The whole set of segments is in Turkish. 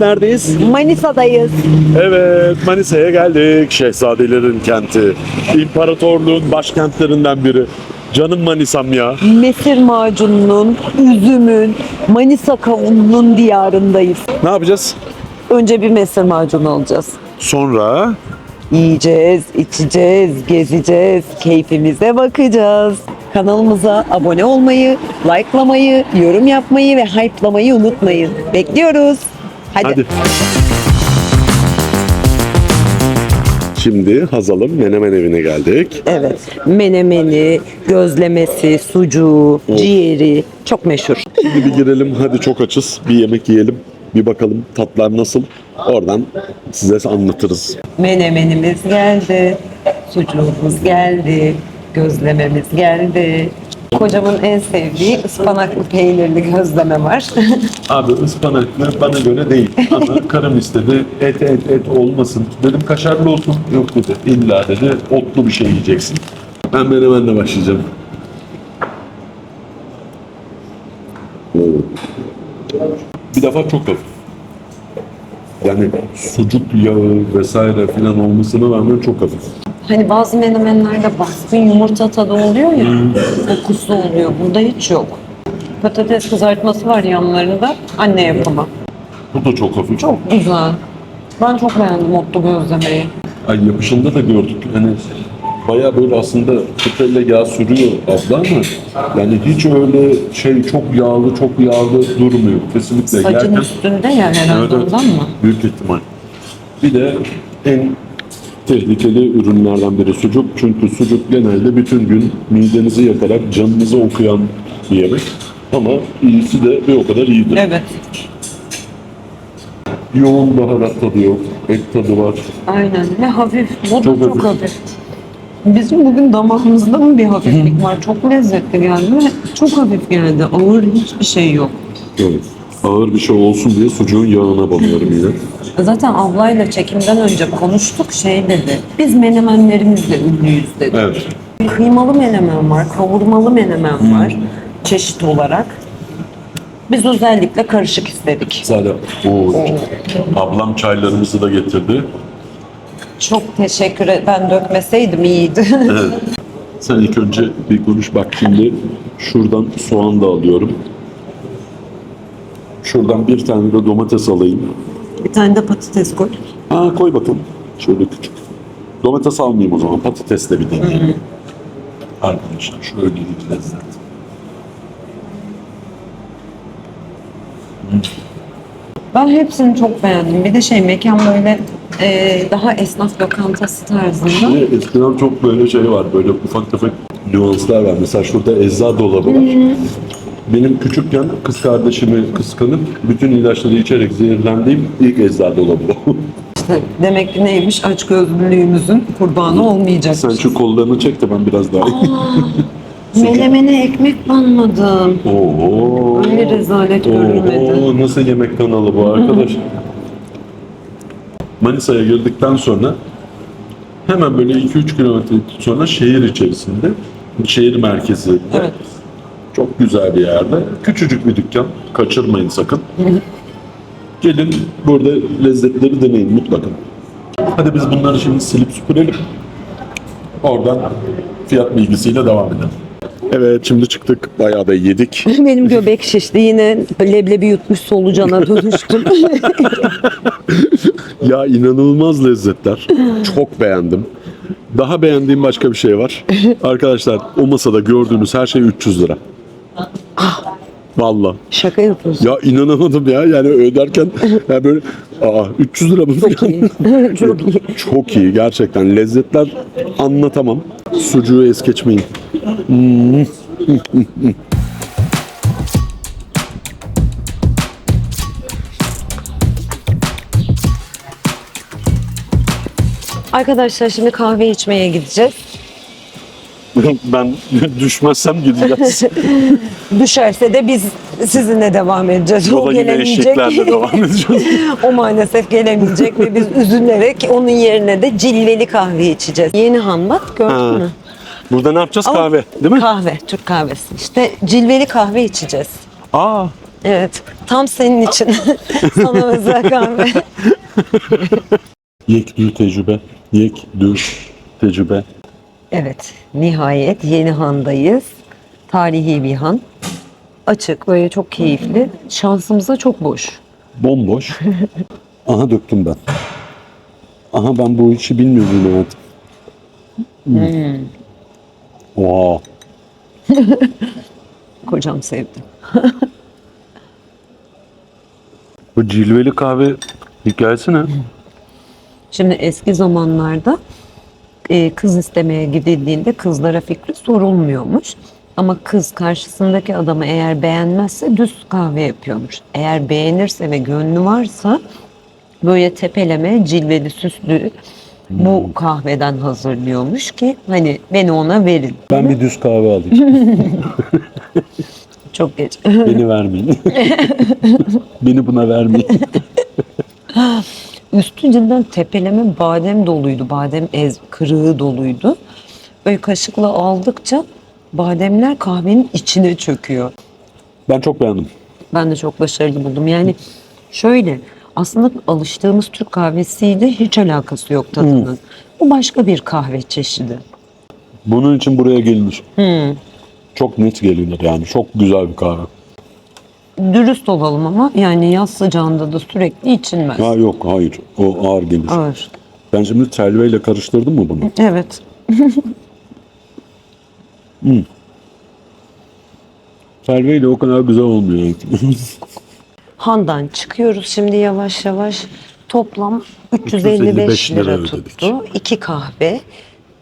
Neredeyiz? Manisa'dayız. Evet Manisa'ya geldik. Şehzadelerin kenti. İmparatorluğun başkentlerinden biri. Canım Manisa'm ya. Mesir macununun, üzümün, Manisa kavununun diyarındayız. Ne yapacağız? Önce bir mesir macunu alacağız. Sonra Yiyeceğiz, içeceğiz, gezeceğiz, keyfimize bakacağız. Kanalımıza abone olmayı, likelamayı, yorum yapmayı ve hype'lamayı unutmayın. Bekliyoruz. Hadi. hadi. Şimdi Hazal'ın menemen evine geldik. Evet. Menemeni, gözlemesi, sucuğu, ciğeri çok meşhur. Şimdi bir girelim hadi çok açız. Bir yemek yiyelim. Bir bakalım tatlar nasıl. Oradan size anlatırız. Menemenimiz geldi, sucuğumuz geldi, gözlememiz geldi. Kocamın en sevdiği ıspanaklı peynirli gözleme var. Abi ıspanaklı bana göre değil. Ama karım istedi et et et olmasın. Dedim kaşarlı olsun. Yok dedi. İlla dedi otlu bir şey yiyeceksin. Ben menemenle başlayacağım. Bir defa çok hafif. Yani sucuk yağı vesaire filan olmasına rağmen çok hafif. hani bazı menemenlerde baskın yumurta tadı oluyor ya, kokusu oluyor. Bunda hiç yok. Patates kızartması var yanlarında, anne yapımı. Bu da çok hafif. Çok güzel. Ben çok beğendim otlu gözlemeyi. Ay yapışında da gördük. Hani baya böyle aslında küpeyle yağ sürüyor abla ama yani hiç öyle şey çok yağlı çok yağlı durmuyor. Kesinlikle Sacın yerken üstünde ya herhalde Evet, evet. ondan mı? büyük ihtimal. Bir de en tehlikeli ürünlerden biri sucuk. Çünkü sucuk genelde bütün gün midenizi yakarak canınızı okuyan bir yemek. Ama iyisi de bir o kadar iyidir. Evet. Yoğun baharat tadı yok, et tadı var. Aynen ve hafif. Bu da Çok çok, hafif. hafif. Bizim bugün damağımızda mı bir hafiflik var? Çok lezzetli geldi ve çok hafif geldi. Ağır hiçbir şey yok. Evet. Ağır bir şey olsun diye sucuğun yağına banıyorum yine. Zaten ablayla çekimden önce konuştuk şey dedi. Biz menemenlerimizle ünlüyüz dedi. Evet. Kıymalı menemen var, kavurmalı menemen var çeşit olarak. Biz özellikle karışık istedik. Zaten o ablam çaylarımızı da getirdi. Çok teşekkür ederim. Ben dökmeseydim iyiydi. Evet. Sen ilk önce bir konuş bak şimdi şuradan soğan da alıyorum. Şuradan bir tane de domates alayım. bir tane de patates koy. Aa koy bakalım. Şöyle küçük. Domates almayayım o zaman. Patatesle bir deneyeyim. Arkadaşlar şöyle bir lezzet. Ben hepsini çok beğendim. Bir de şey mekan böyle e, daha esnaf lokantası tarzında. Ve eskiden çok böyle şey var. Böyle ufak tefek nüanslar var. Mesela şurada ecza dolabı var. Benim küçükken kız kardeşimi kıskanıp bütün ilaçları içerek zehirlendiğim ilk ecza dolabı o. İşte demek ki neymiş aç gözlülüğümüzün kurbanı olmayacak. Sen şu kollarını çek de ben biraz daha... Melemene ekmek banmadım. Oo. Öyle rezalet görülmedi. Oo, nasıl yemek kanalı bu arkadaş? Manisa'ya girdikten sonra hemen böyle 2-3 kilometre sonra şehir içerisinde, şehir merkezi. Evet. Çok güzel bir yerde. Küçücük bir dükkan. Kaçırmayın sakın. Gelin burada lezzetleri deneyin mutlaka. Hadi biz bunları şimdi silip süpürelim. Oradan fiyat bilgisiyle devam edelim. Evet şimdi çıktık. Bayağı da yedik. Benim göbek şişti. Yine leblebi yutmuş solucana dönüştüm. Ya inanılmaz lezzetler. Çok beğendim. Daha beğendiğim başka bir şey var. Arkadaşlar o masada gördüğünüz her şey 300 lira. Vallahi. Şaka yapıyorsun. Ya inanamadım ya. Yani öderken ya böyle aa 300 lira mı? Çok iyi. Çok iyi. Çok iyi gerçekten. Lezzetler anlatamam. Sucuğu es geçmeyin. Arkadaşlar şimdi kahve içmeye gideceğiz. ben düşmezsem gideceğiz. Düşerse de biz sizinle devam edeceğiz. O O gelemeyecek. devam edeceğiz. o maalesef gelemeyecek ve biz üzülerek onun yerine de cilveli kahve içeceğiz. Yeni han bak gördün Ha. mü? Burada ne yapacağız? Ama Kahve değil mi? Kahve, Türk kahvesi. İşte cilveli kahve içeceğiz. Aa Evet. Tam senin için. Sana özel kahve. Yekdü tecrübe. Yekdü tecrübe. Evet. Nihayet yeni handayız. Tarihi bir han. Açık böyle çok keyifli. Şansımıza çok boş. Bomboş. Aha döktüm ben. Aha ben bu işi bilmiyordum hayatım. Hmm. Oha. Kocam sevdi. Bu cilveli kahve hikayesi ne? Şimdi eski zamanlarda e, kız istemeye gidildiğinde kızlara fikri sorulmuyormuş. Ama kız karşısındaki adamı eğer beğenmezse düz kahve yapıyormuş. Eğer beğenirse ve gönlü varsa böyle tepeleme, cilveli, süslü bu kahveden hazırlıyormuş ki hani beni ona verin. Ben bir düz kahve alayım. Çok geç. Beni vermeyin. Beni buna vermeyin. Üstü cidden tepeleme badem doluydu. Badem ez, kırığı doluydu. Böyle kaşıkla aldıkça bademler kahvenin içine çöküyor. Ben çok beğendim. Ben de çok başarılı buldum. Yani şöyle aslında alıştığımız Türk kahvesiyle hiç alakası yok tadının. Bu başka bir kahve çeşidi. Bunun için buraya gelinir. Çok net gelinir yani. Çok güzel bir kahve. Dürüst olalım ama yani yaz sıcağında da sürekli içilmez. Ha yok hayır. O ağır gelir. Ağır. Ben şimdi telveyle karıştırdım mı bunu? Evet. Telveyle o kadar güzel olmuyor. Handan çıkıyoruz şimdi yavaş yavaş. Toplam 355 355 lira, lira tuttu. İki kahve,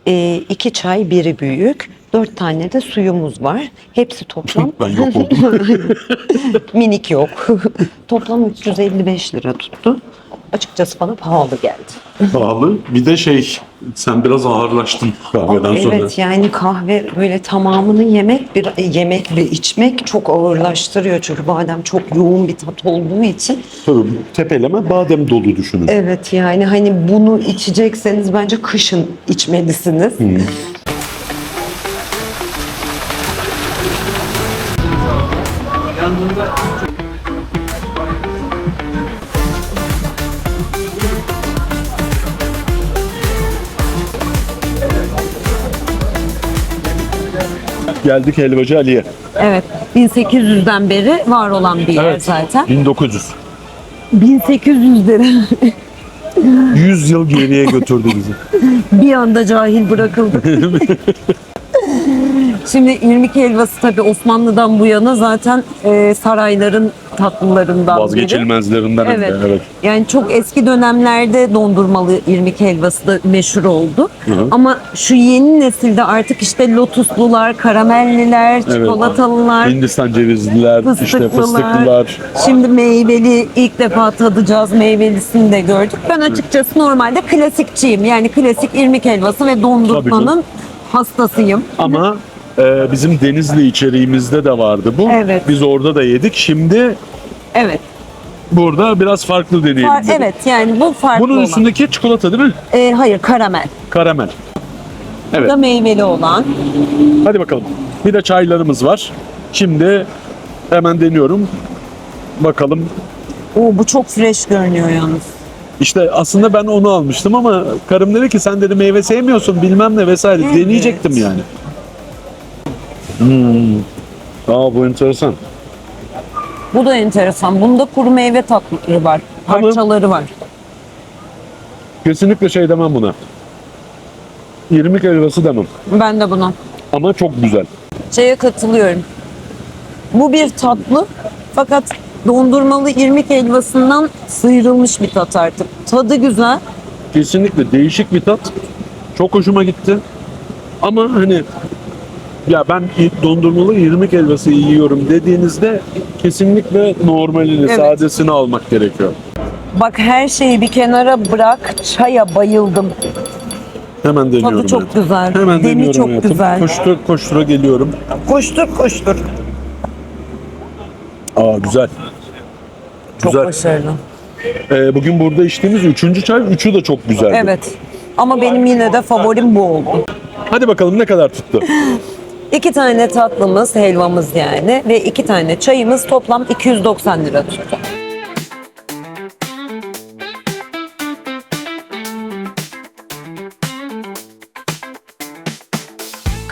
e, iki çay, biri büyük. Dört tane de suyumuz var. Hepsi toplam ben yok oldum. minik yok. toplam 355 lira tuttu. Açıkçası bana pahalı geldi. Pahalı. Bir de şey sen biraz ağırlaştın kahveden sonra. Evet yani kahve böyle tamamını yemek bir yemek ve içmek çok ağırlaştırıyor çünkü badem çok yoğun bir tat olduğu için. Tabii tepeleme badem dolu düşünün. Evet yani hani bunu içecekseniz bence kışın içmelisiniz. Geldik helvacı Ali'ye. Evet 1800'den beri var olan bir yer zaten. 1900. 1800 lira 100 yıl geriye götürdü bizi. bir anda cahil bırakıldık. Şimdi irmik helvası tabii Osmanlı'dan bu yana zaten e, sarayların tatlılarından biri. Vazgeçilmezlerinden hem de, Evet. evet. Yani çok eski dönemlerde dondurmalı irmik helvası da meşhur oldu. hı. Ama şu yeni nesilde artık işte lotuslular, karamelliler, çikolatalılar, Hindistan cevizliler, işte fıstıklılar. Şimdi meyveli ilk defa tadacağız. Meyvelisini de gördük. Ben açıkçası normalde klasikçiyim. Yani klasik irmik helvası ve dondurmanın hastasıyım. Ama e, bizim Denizli içeriğimizde de vardı bu. Evet. Biz orada da yedik. Şimdi Evet. burada biraz farklı deneyelim. Far- dedik. evet yani bu farklı Bunun olan. üstündeki çikolata değil mi? Ee, hayır karamel. Karamel. Bu Evet. da meyveli olan. Hadi bakalım. Bir de çaylarımız var. Şimdi hemen deniyorum. Bakalım. Oo, bu çok fresh görünüyor yalnız. İşte aslında ben onu almıştım ama karım dedi ki sen dedi meyve sevmiyorsun bilmem ne vesaire. Evet. Deneyecektim yani. Hmm. Aa bu enteresan. Bu da enteresan. Bunda kuru meyve tatlıları var. Tamam. Parçaları var. Kesinlikle şey demem buna. İrmik helvası demem. Ben de buna. Ama çok güzel. Şeye katılıyorum. Bu bir tatlı fakat dondurmalı irmik helvasından sıyrılmış bir tat artık. Tadı güzel. Kesinlikle değişik bir tat. Çok hoşuma gitti. Ama hani ya ben dondurmalı irmik helvası yiyorum dediğinizde kesinlikle normalini, Evet. sadesini almak gerekiyor. Bak her şeyi bir kenara bırak. Çaya bayıldım. Hemen deniyorum. Tadı çok hayatım. güzel. Hemen Demi deniyorum çok hayatım. güzel. Koştura koştura geliyorum. Koştur koştur. Aa güzel. Çok Güzel. başarılı. Ee, bugün burada içtiğimiz üçüncü çay, üçü de çok güzeldi. Evet. Ama benim yine de favorim bu oldu. Hadi bakalım ne kadar tuttu? İki tane tatlımız, helvamız yani ve iki tane çayımız toplam 290 lira tuttu.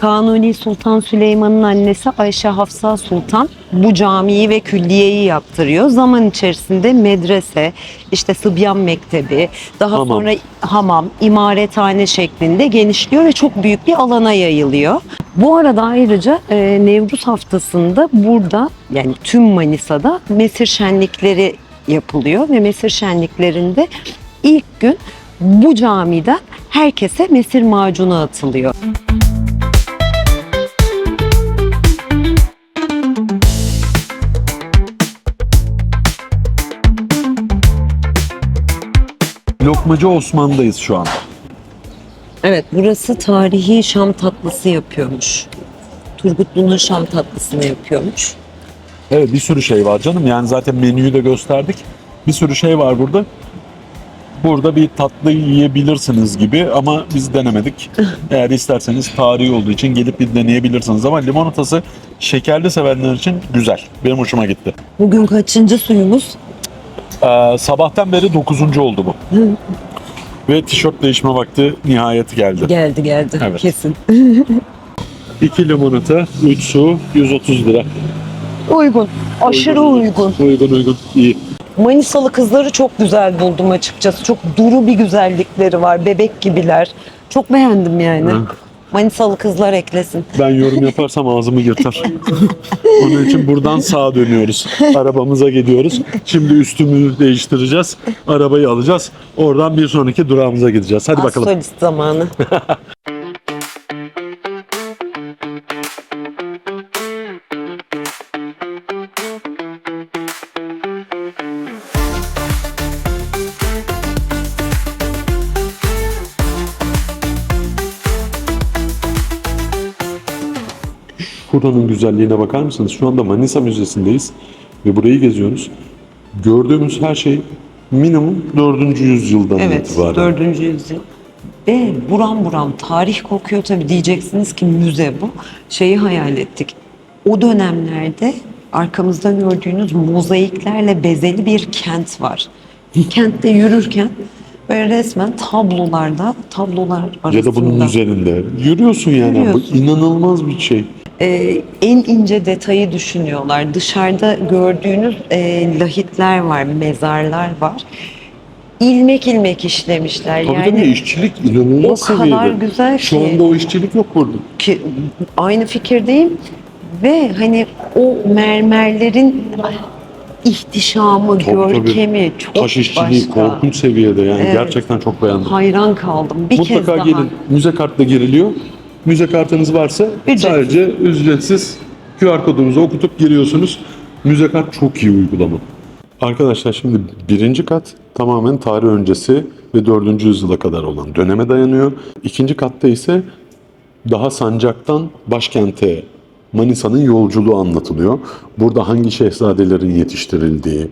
Kanuni Sultan Süleyman'ın annesi Ayşe Hafsa Sultan bu camiyi ve külliyeyi yaptırıyor. Zaman içerisinde medrese, işte Sıbyan Mektebi, daha Hamam. sonra hamam, imarethane şeklinde genişliyor ve çok büyük bir alana yayılıyor. Bu arada ayrıca e, Nevruz haftasında burada yani tüm Manisa'da mesir şenlikleri yapılıyor ve mesir şenliklerinde ilk gün bu camiden herkese mesir macunu atılıyor. Lokmacı Osman'dayız şu an. Evet, burası tarihi Şam tatlısı yapıyormuş. Turgutlu'nun Şam tatlısını yapıyormuş. Evet bir sürü şey var canım. Yani zaten menüyü de gösterdik. Bir sürü şey var burada. Burada bir tatlı yiyebilirsiniz gibi ama biz denemedik. Eğer isterseniz tarihi olduğu için gelip bir deneyebilirsiniz. Ama limonatası şekerli sevenler için güzel. Benim hoşuma gitti. Bugün kaçıncı suyumuz? Ee, sabahtan beri 9. oldu bu. Ve tişört değişme vakti nihayet geldi. Geldi geldi Evet. kesin. 2 limonata, 3 su, 130 lira. Uygun, aşırı uygun. Uygun uygun, iyi. Manisalı kızları çok güzel buldum açıkçası. Çok duru bir güzellikleri var, bebek gibiler. Çok beğendim yani. Hı. Manisalı kızlar eklesin. Ben yorum yaparsam ağzımı yırtar. Onun için buradan sağa dönüyoruz. Arabamıza gidiyoruz. Şimdi üstümü değiştireceğiz. Arabayı alacağız. Oradan bir sonraki durağımıza gideceğiz. Hadi bakalım. Astrolist zamanı. Buranın güzelliğine bakar mısınız? Şu anda Manisa Müzesi'ndeyiz ve burayı geziyoruz. Gördüğümüz her şey minimum 4. yüzyıldan Evet, itibaren. 4. yüzyıl. Ve buram buram tarih kokuyor tabii diyeceksiniz ki müze bu. Şeyi hayal ettik. O dönemlerde arkamızda gördüğünüz mozaiklerle bezeli bir kent var. Kentte yürürken böyle resmen tablolarda, tablolar arasında Ya da bunun üzerinde. Yürüyorsun yani. Yürüyorsun. Bu inanılmaz bir şey. E, en ince detayı düşünüyorlar. Dışarıda gördüğünüz e, lahitler var, mezarlar var. İlmek ilmek işlemişler. Tabii yani tabii işçilik inanılmaz o kadar seviyede. güzel Şu ki. anda o işçilik yok burada. ki aynı fikirdeyim ve hani o mermerlerin ihtişamı, Tabii, tabii. görkemi çok Taş işçiliği başka. korkunç seviyede yani Evet. gerçekten çok beğendim. Hayran kaldım. Bir kez Mutlaka daha. gelin. Müze kartla giriliyor. Müze kartınız varsa Ücretsiz. sadece ücretsiz QR kodunuzu okutup giriyorsunuz. Müze kart çok iyi uygulama. Arkadaşlar şimdi birinci kat tamamen tarih öncesi ve 4. yüzyıla kadar olan döneme dayanıyor. İkinci katta ise daha sancaktan başkente Manisa'nın yolculuğu anlatılıyor. Burada hangi şehzadelerin yetiştirildiği,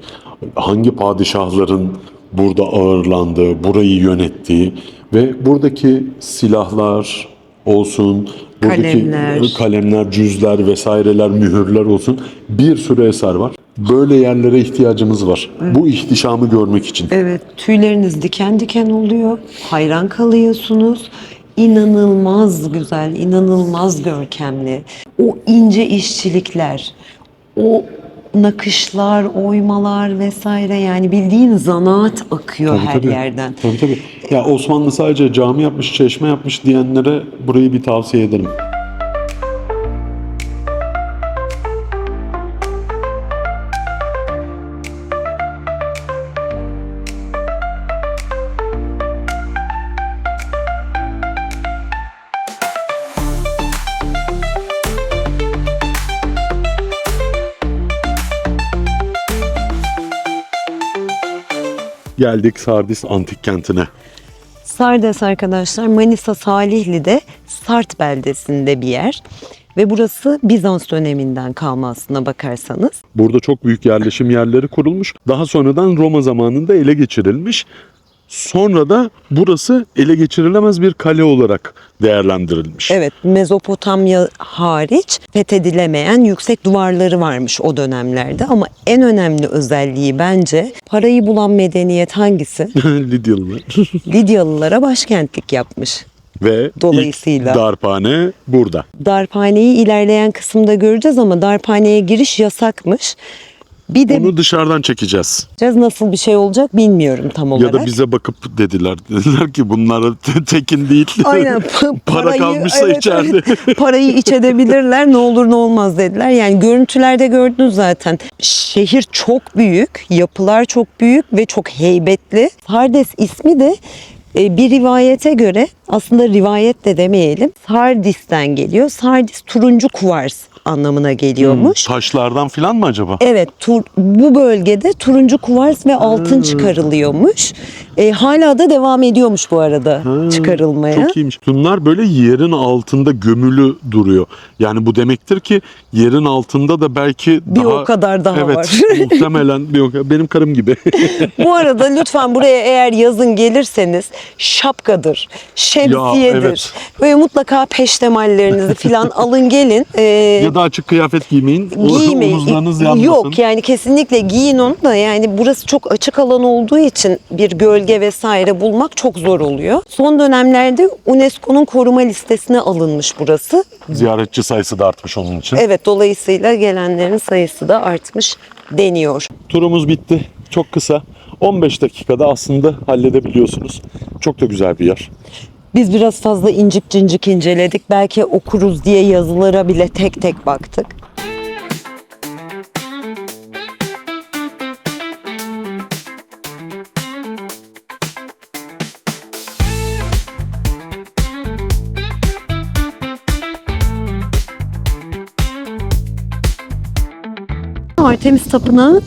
hangi padişahların burada ağırlandığı, burayı yönettiği ve buradaki silahlar olsun, buradaki Kalemler. kalemler, cüzler vesaireler, mühürler olsun bir sürü eser var. Böyle yerlere ihtiyacımız var. Bu ihtişamı görmek için. Evet, tüyleriniz diken diken oluyor. Hayran kalıyorsunuz. İnanılmaz güzel, inanılmaz görkemli. O ince işçilikler, o nakışlar, oymalar vesaire yani bildiğin zanaat akıyor Tabii, her tabii. yerden. Tabii tabii. Ya Osmanlı sadece cami yapmış, çeşme yapmış diyenlere burayı bir tavsiye ederim. Geldik Sardis Antik Kenti'ne. Sardes arkadaşlar Manisa Salihli'de Sart beldesinde bir yer. Ve burası Bizans döneminden kalma aslına bakarsanız. Burada çok büyük yerleşim yerleri kurulmuş. Daha sonradan Roma zamanında ele geçirilmiş. Sonra da burası ele geçirilemez bir kale olarak değerlendirilmiş. Evet, Mezopotamya hariç fethedilemeyen yüksek duvarları varmış o dönemlerde ama en önemli özelliği bence parayı bulan medeniyet hangisi? Lidyalılar. Lidyalılara başkentlik yapmış. Ve Dolayısıyla. ilk darphane burada. Darphaneyi ilerleyen kısımda göreceğiz ama darphaneye giriş yasakmış. Bir de Onu dışarıdan çekeceğiz. Biraz nasıl bir şey olacak bilmiyorum tam olarak. Ya da bize bakıp dediler. Dediler ki bunlar te- tekin değil. Aynen pa- Para parayı- kalmışsa içeride. parayı iç edebilirler ne olur ne olmaz dediler. Yani görüntülerde gördünüz zaten. Şehir çok büyük, yapılar çok büyük ve çok heybetli. Sardes ismi de e, bir rivayete göre aslında rivayet de demeyelim. Sardis'ten geliyor. Sardis turuncu kuvars anlamına geliyormuş. Taşlardan filan mı acaba? Evet, tur, bu bölgede turuncu kuvars ve altın çıkarılıyormuş. E, hala da devam ediyormuş bu arada çıkarılmaya. Çok iyiymiş. Bunlar böyle yerin altında gömülü duruyor. Yani bu demektir ki yerin altında da belki Bir daha... o kadar daha evet, var. muhtemelen bir o kadar. Benim karım gibi. Bu arada lütfen buraya eğer yazın gelirseniz şapkadır, şemsiyedir. evet. Böyle mutlaka peştemallerinizi falan alın gelin. Ee, ya da açık kıyafet giymeyin. Giymeyin. Omuzlarınız yanmasın. Yok yani kesinlikle giyin onu da yani burası çok açık alan olduğu için bir gölge vesaire bulmak çok zor oluyor. Son dönemlerde UNESCO'nun koruma listesine alınmış burası. Ziyaretçi sayısı da artmış onun için. Evet dolayısıyla gelenlerin sayısı da artmış deniyor. Turumuz bitti. Çok kısa. 15 dakikada aslında halledebiliyorsunuz. Çok da güzel bir yer. Biz biraz fazla incik cincik inceledik. Belki okuruz diye yazılara bile tek tek baktık. Artemis Tapınağı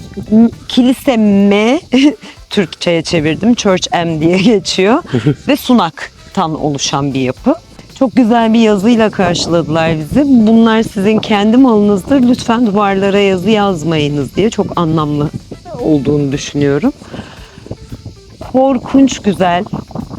kilise M Türkçe'ye çevirdim. Church M diye geçiyor. Ve sunaktan oluşan bir yapı. Çok güzel bir yazıyla karşıladılar bizi. Bunlar sizin kendi malınızdır. Lütfen duvarlara yazı yazmayınız diye çok anlamlı olduğunu düşünüyorum. Korkunç güzel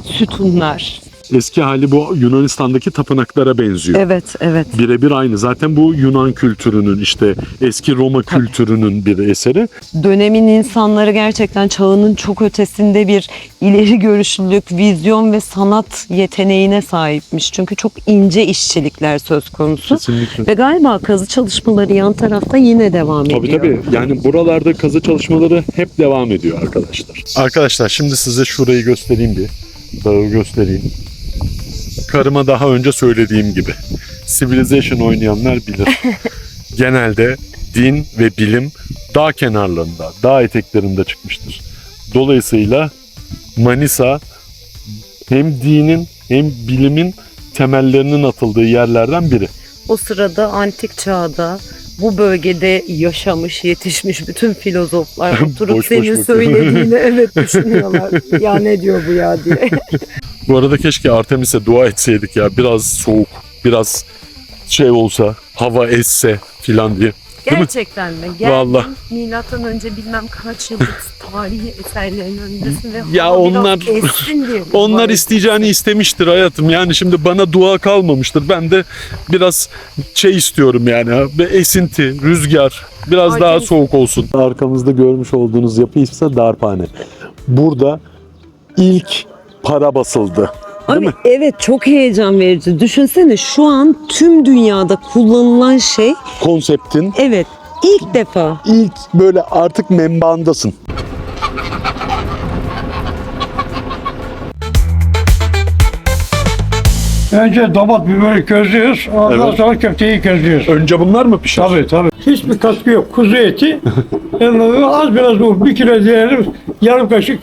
sütunlar. Eski hali bu Yunanistan'daki tapınaklara benziyor. Evet, evet. Birebir aynı. Zaten bu Yunan kültürünün işte eski Roma kültürünün bir eseri. dönemin insanları gerçekten çağının çok ötesinde bir ileri görüşlülük, vizyon ve sanat yeteneğine sahipmiş. Çünkü çok ince işçilikler söz konusu. Kesinlikle. Ve galiba kazı çalışmaları yan tarafta yine devam Tabii ediyor. tabii. Yani buralarda kazı çalışmaları hep devam ediyor arkadaşlar. Arkadaşlar şimdi size şurayı göstereyim bir. Dağı göstereyim. Karıma daha önce söylediğim gibi. Civilization oynayanlar bilir. Genelde din ve bilim dağ kenarlarında, dağ eteklerinde çıkmıştır. Dolayısıyla Manisa hem dinin hem bilimin temellerinin atıldığı yerlerden biri. O sırada antik çağda bu bölgede yaşamış, yetişmiş bütün filozoflar oturup Boş boş senin bakıyor. söylediğini evet düşünüyorlar. ya ne diyor bu ya diye. Bu arada keşke Artemis'e dua etseydik ya. Biraz soğuk, biraz şey olsa, hava esse filan diye. Değil mi? Gerçekten mi? Geldin, Vallahi. Milattan önce bilmem kaç yıllık tarihi eserlerin önündesin ve Ya onlar- diye. Onlar isteyeceğini istemiştir hayatım. Yani şimdi bana dua kalmamıştır. Ben de biraz şey istiyorum yani. Bir esinti, rüzgar, biraz daha Artemis- soğuk olsun. Arkamızda görmüş olduğunuz yapı ise darphane. Burada ilk para basıldı. Abi, evet çok heyecan verici. Düşünsene şu an tüm dünyada kullanılan şey Konseptin evet ilk defa ilk böyle artık membandasın. Önce domat biberi közlüyoruz. Ondan Evet. sonra köfteyi közlüyoruz. Önce bunlar mı pişer? Tabii tabii. Hiçbir katkı yok. Kuzu eti. Yani az biraz un. Bir kilo diyelim. Yarım kaşık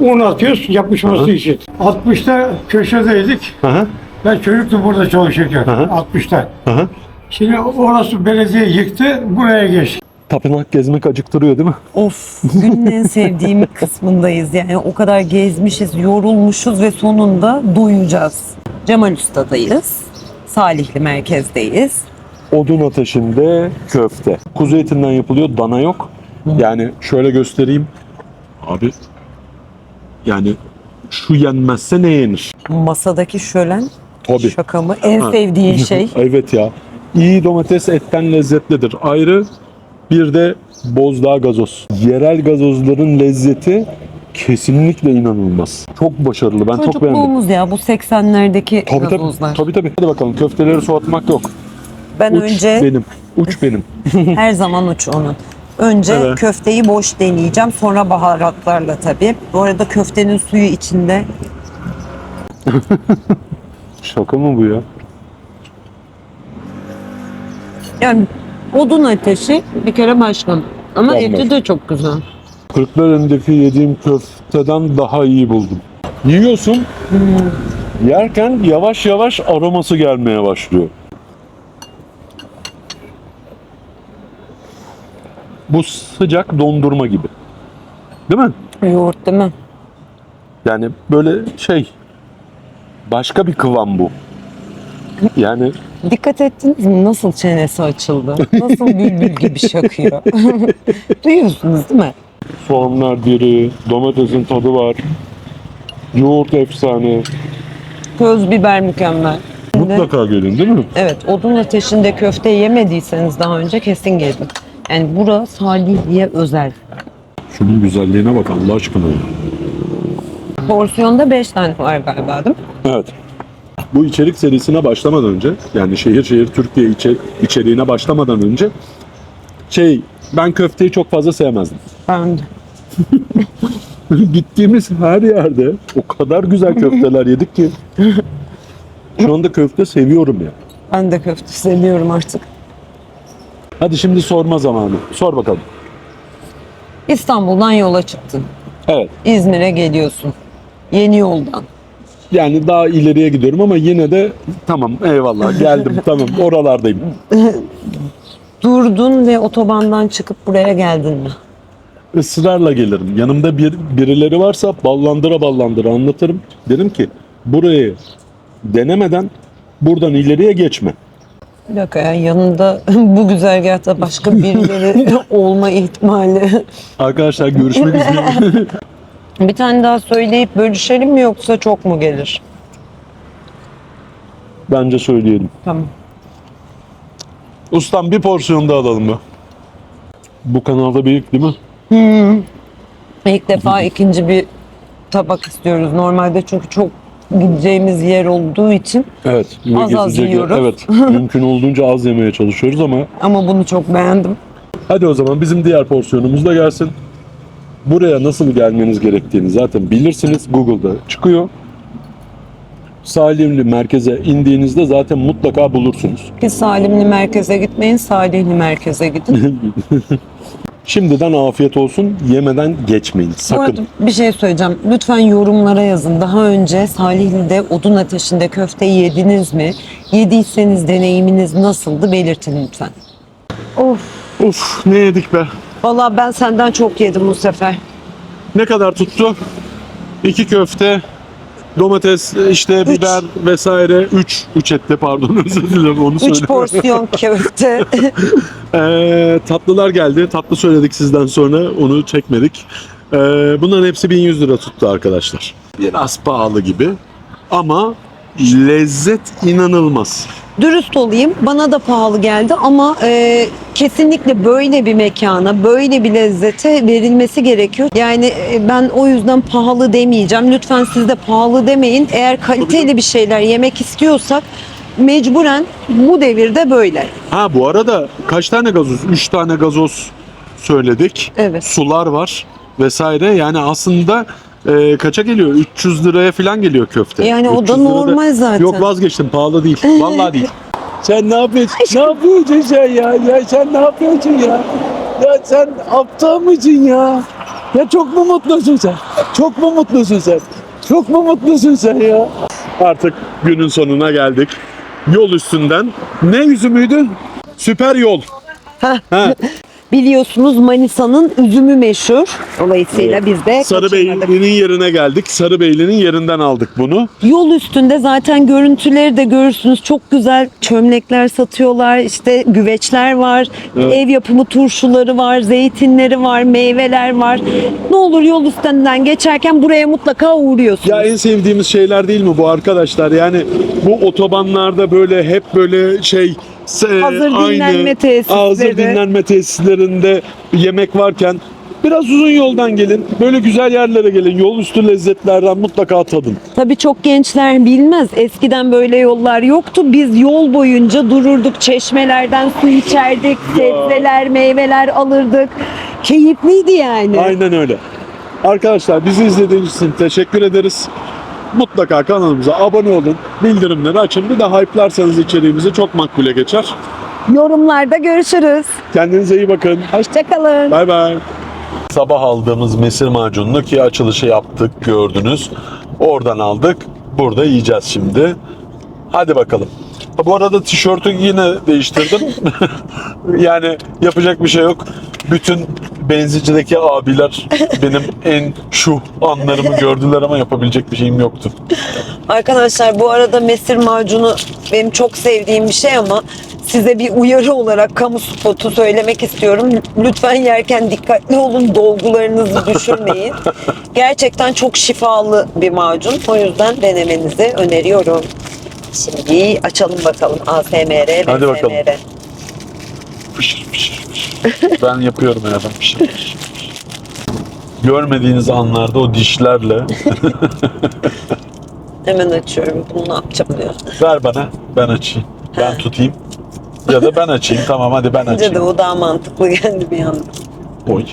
un atıyoruz yapışması için. 60'ta köşedeydik. Hı hı. Ben çocuktum burada çalışırken. 60'ta. Hı hı. Şimdi orası belediye yıktı. Buraya geçti. Tapınak gezmek acıktırıyor değil mi? Of günün en sevdiğim kısmındayız. Yani o kadar gezmişiz, yorulmuşuz ve sonunda doyacağız. Cemal Usta'dayız. Salihli merkezdeyiz. Odun ateşinde köfte. Kuzu etinden yapılıyor, dana yok. Yani şöyle göstereyim. Abi yani şu yenmezse ne yenir? Masadaki şölen Tabii. şaka mı? En Ha. sevdiğin şey. evet ya. İyi domates etten lezzetlidir. Ayrı bir de bozdağ gazoz. Yerel gazozların lezzeti kesinlikle inanılmaz. Çok başarılı. Ben çok beğendim. Çocukluğumuz ya bu 80'lerdeki Tabii tabii. gazozlar. Tabii tabii. Hadi bakalım köfteleri soğutmak yok. Ben Uç önce benim. Uç benim. her zaman uç onun. Önce Evet. köfteyi boş deneyeceğim. Sonra baharatlarla tabii. Bu arada köftenin suyu içinde. Şaka mı bu ya? Yani odun ateşi bir kere başka. Ama Bambaşka. eti de çok güzel. Kırklareli'ndeki yediğim köfteden daha iyi buldum. Yiyorsun, yerken yavaş yavaş aroması gelmeye başlıyor. Bu sıcak dondurma gibi. Değil mi? Yoğurt değil mi? Yani böyle şey, başka bir kıvam bu. Yani Dikkat ettiniz mi nasıl çenesi açıldı? Nasıl bülbül gibi şakıyor? Duyuyorsunuz değil mi? soğanlar diri, domatesin tadı var. Yoğurt efsane. Köz biber mükemmel. Mutlaka gelin değil mi? Evet, odun ateşinde köfte yemediyseniz daha önce kesin gelin. Yani bura Salihli'ye özel. Şunun güzelliğine bak Allah aşkına. Porsiyonda 5 tane var galiba değil mi? Evet. Bu içerik serisine başlamadan önce yani şehir şehir Türkiye içe- içeriğine başlamadan önce şey ben köfteyi çok fazla sevmezdim. Ben de. Gittiğimiz her yerde o kadar güzel köfteler yedik ki şu anda köfte seviyorum ya. Ben de köfte seviyorum artık. Hadi şimdi sorma zamanı. Sor bakalım. İstanbul'dan yola çıktın. Evet. İzmir'e geliyorsun. Yeni yoldan. Yani daha ileriye gidiyorum ama yine de tamam eyvallah geldim tamam oralardayım. Durdun ve otobandan çıkıp buraya geldin mi? Israrla gelirim. Yanımda bir birileri varsa ballandıra ballandıra anlatırım. Derim ki burayı denemeden buradan ileriye geçme. Bir dakika ya yanında bu güzergahta başka birileri olma ihtimali. Arkadaşlar görüşmek üzere. Bir tane daha söyleyip bölüşelim mi yoksa çok mu gelir? Bence söyleyelim. Tamam. Ustam bir porsiyon da alalım mı? Bu kanalda büyük değil mi? İlk defa ikinci bir tabak istiyoruz. Normalde çünkü çok gideceğimiz yer olduğu için Evet. ve Az az yiyoruz. Evet. Mümkün olduğunca az yemeye çalışıyoruz ama ama bunu çok beğendim. hadi o zaman bizim diğer porsiyonumuz da gelsin. Buraya nasıl gelmeniz gerektiğini zaten bilirsiniz. Google'da çıkıyor. Salimli merkeze indiğinizde zaten mutlaka bulursunuz. Ki Salimli merkeze gitmeyin, Salihli merkeze gidin. Şimdiden afiyet olsun. Yemeden geçmeyin. Bu Sakın. arada bir şey söyleyeceğim. Lütfen yorumlara yazın. Daha önce Salihli'de odun ateşinde köfte yediniz mi? Yediyseniz deneyiminiz nasıldı belirtin lütfen. Of. Uf ne yedik be. Vallahi ben senden çok yedim bu sefer. Ne kadar tuttu? İki köfte, domates, işte biber vesaire. Üç, üç etti pardon özür dilerim onu Üç söyle. porsiyon köfte. Ee, tatlılar geldi. Tatlı söyledik sizden sonra onu çekmedik. Ee, bunların hepsi 1100 lira tuttu arkadaşlar. Biraz pahalı gibi ama lezzet inanılmaz. Dürüst olayım bana da pahalı geldi ama e, kesinlikle böyle bir mekana, böyle bir lezzete verilmesi gerekiyor. Yani e, ben o yüzden pahalı demeyeceğim. Lütfen siz de pahalı demeyin. Eğer kaliteli bir şeyler yemek istiyorsak mecburen bu devirde böyle. Ha bu arada kaç tane gazoz? 3 tane gazoz söyledik. Evet. Sular var vesaire. Yani aslında e, kaça geliyor? 300 liraya falan geliyor köfte. Yani o da 300 lirada- normal zaten. Yok vazgeçtim pahalı değil. Vallahi değil. Sen ne yapıyorsun? Ne yapıyorsun sen ya? Ya sen ne yapıyorsun ya? Ya sen aptal mısın ya? Ya çok mu mutlusun sen? Çok mu mutlusun sen? Çok mu mutlusun sen ya? Artık günün sonuna geldik. Yol üstünden. Ne üzümüydü? Süper yol. Ha. Biliyorsunuz Manisa'nın üzümü meşhur. Dolayısıyla biz de. Sarıbeyli'nin yerine geldik. Sarıbeyli'nin yerinden aldık bunu. Yol üstünde zaten görüntüleri de görürsünüz. Çok güzel çömlekler satıyorlar. İşte güveçler var. Ev yapımı turşuları var. Zeytinleri var. Meyveler var. Ne olur yol üstünden geçerken buraya mutlaka uğruyorsunuz. Ya en sevdiğimiz şeyler değil mi bu arkadaşlar? Yani bu otobanlarda böyle hep böyle şey se- Hazır dinlenme tesisleri. Hazır dinlenme tesislerinde yemek varken biraz uzun yoldan gelin. Böyle güzel yerlere gelin. Yol üstü lezzetlerden mutlaka tadın. Tabii çok gençler bilmez. Eskiden böyle yollar yoktu. Biz yol boyunca dururduk. Çeşmelerden su içerdik. Sebzeler, meyveler alırdık. Keyifliydi yani. Aynen öyle. Arkadaşlar bizi izlediğiniz için teşekkür ederiz. Mutlaka kanalımıza abone olun. Bildirimleri açın. Bir de hype'larsanız içeriğimizi çok makbule geçer. Yorumlarda görüşürüz. Kendinize iyi bakın. Hoşçakalın. Bay bay. Sabah aldığımız mesir macununu ki açılışı yaptık gördünüz. Oradan aldık. Burada yiyeceğiz şimdi. Hadi bakalım. Ha, Bu arada tişörtü yine değiştirdim. yani yapacak bir şey yok. Bütün benzincideki abiler benim en şu anlarımı gördüler ama yapabilecek bir şeyim yoktu. Arkadaşlar bu arada mesir macunu benim çok sevdiğim bir şey ama size bir uyarı olarak kamu spotu söylemek istiyorum. Lütfen yerken dikkatli olun, dolgularınızı düşürmeyin. Gerçekten çok şifalı bir macun. O yüzden denemenizi öneriyorum. Şimdi açalım bakalım ASMR, Hadi bakalım. BSMR. Pişir pişir pişir. Ben yapıyorum ya ben pişir. pişir. Görmediğiniz anlarda o dişlerle Hemen açıyorum. Bunu ne yapacağım diyor. ver bana ben açayım. Ben tutayım. Ya da ben açayım. Tamam hadi ben Bence de açayım. o daha mantıklı geldi bir anda. Oy.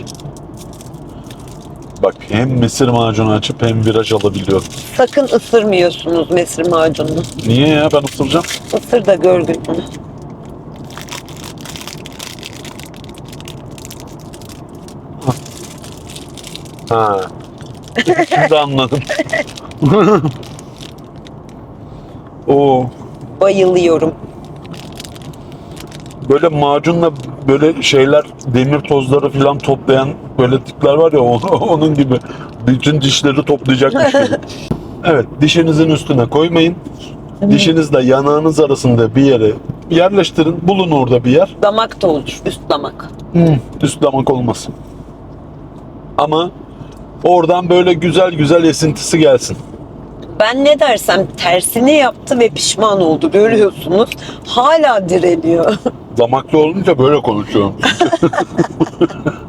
Bak hem mesir macunu açıp hem viraj alabiliyorum. Sakın ısırmıyorsunuz mesir macununu. Niye ya ben ısıracağım. Isır da gör gününü. Ha. Şimdi anladım. Oo. Bayılıyorum. Böyle macunla böyle şeyler demir tozları falan toplayan böyle tipler var ya onun gibi. Bütün dişleri toplayacakmış gibi. Evet dişinizin üstüne koymayın. Dişinizle yanağınız arasında bir yere yerleştirin. Bulun orada bir yer. Damak da olur. Üst damak. Üst damak olmasın. Ama oradan böyle güzel güzel esintisi gelsin. Ben ne dersem tersini yaptı ve pişman oldu. Görüyorsunuz. Hala direniyor. Damaklı olunca böyle konuşuyorum.